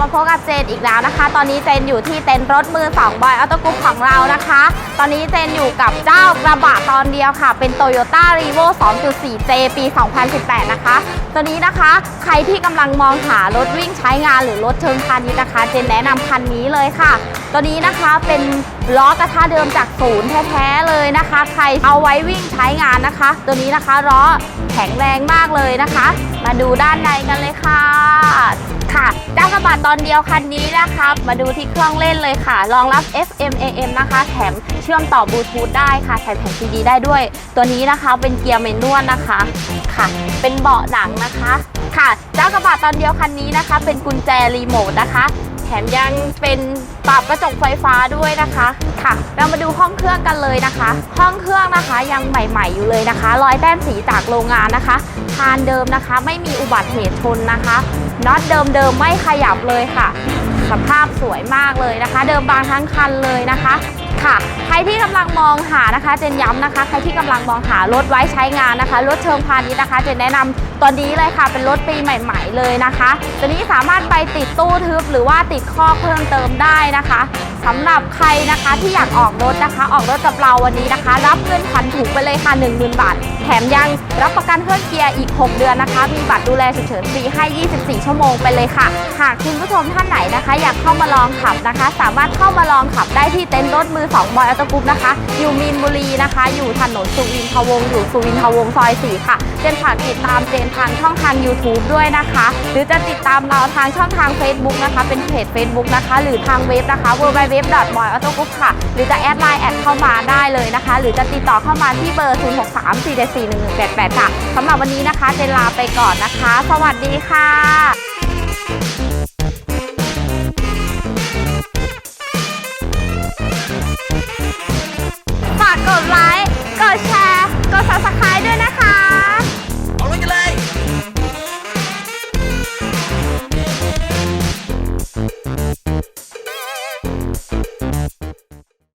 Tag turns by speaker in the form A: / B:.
A: มาพบกับเจนอีกแล้วนะคะ ตอนนี้เจนอยู่ที่เต็นท์รถมือ2บอยออโต้กรุ๊ปของเรานะคะ ตอนนี้เจนอยู่กับเจ้ากระบะตอนเดียวค่ะ เป็น Toyota r e v o 2.4J ปี 2018 นะคะตัวนี้นะคะใครที่กำลังมองหารถวิ่งใช้งานหรือรถเชิงพาณิชย์นะคะ เจนแนะนำคันนี้เลยค่ะตัวนี้นะคะเป็นล้อกระทะเดิมจากศูนย์แท้ๆเลยนะคะ ใครเอาไว้วิ่งใช้งานนะคะ ตัวนี้นะคะล้อแข็งแรงมากเลยนะคะ มาดูด้านในกันเลยค่ะ ค่ะเจ้ากระบะตอนเดียวคันนี้นะคะมาดูที่เครื่องเล่นเลยค่ะ รองรับ FM AM นะคะ แถมเชื่อมต่อบลูทูธได้ค่ะใส่แผ่นซีดีได้ด้วย ตัวนี้นะคะเป็นเกียร์เมนนวลนะคะค่ะ เป็นเบาะหนังนะคะ ค่ะเจ้ากระบะตอนเดียวคันนี้นะคะ เป็นกุญแจรีโมทนะคะ ถมยังเป็นปรับกระจกไฟฟ้าด้วยนะคะค่ะ เรามาดูห้องเครื่องกันเลยนะคะ ห้องเครื่องนะคะยังใหม่ ๆ อยู่เลยนะคะ รอยแต้มสีจากโรงงานนะคะคานเดิมนะคะ ไม่มีอุบัติเหตุชนนะคะน็อตเดิมๆไม่ขยับเลยค่ะสภาพสวยมากเลยนะคะ เดิมบางทั้งคันเลยนะคะ ค่ะ ใครที่กำลังมองหานะคะเจนย้ำนะคะ ใครที่กำลังมองหารถไว้ใช้งานนะคะ รถเชิงพาณิชย์นะคะ เจนแนะนำตอนนี้เลยค่ะ เป็นรถปีใหม่ ๆ เลยนะคะ ตัวนี้สามารถไปติดตู้ทึบหรือว่าติดข้อกเพิ่มเติมได้นะคะ สำหรับใครนะคะที่อยากออกรถนะคะ ออกรถกับเราวันนี้นะคะ รับเงินพันถูกไปเลยค่ะ 10,000 บาท แถมยังรับประกันเครื่องเกียร์อีก 6 เดือนนะคะ มีบัตรดูแลฉุกเฉินฟรีให้ 24 ชั่วโมงไปเลยค่ะ หากคุณผู้ชมท่านไหนนะคะ อยากเข้ามาลองขับนะคะ สามารถเข้ามาลองขับได้ที่เต็นท์รถมือ2บอยอัตกรุ๊ปนะคะ อยู่มีนบุรีนะคะ อยู่ถนนสุวินทวงศ์อยู่สุวินทวงศ์ซอย 4 ค่ะ เจนฝากติดตามเจนทางช่องทาง YouTube ด้วยนะคะ หรือจะติดตามเราทางช่องทาง Facebook นะคะ เป็นเพจ Facebook นะคะ หรือทางเว็บนะคะ w w w m o y a u t o g r o u p ค่ะ หรือจะแอดไลน์แอดเข้ามาได้เลยนะคะ หรือจะติดต่อเข้ามาที่เบอร์ 0634741188 ค่ะสำหรับวันนี้นะคะเจนลาไปก่อนนะคะ สวัสดีค่ะกดไลค์ กดแชร์ กด subscribe ด้วยนะ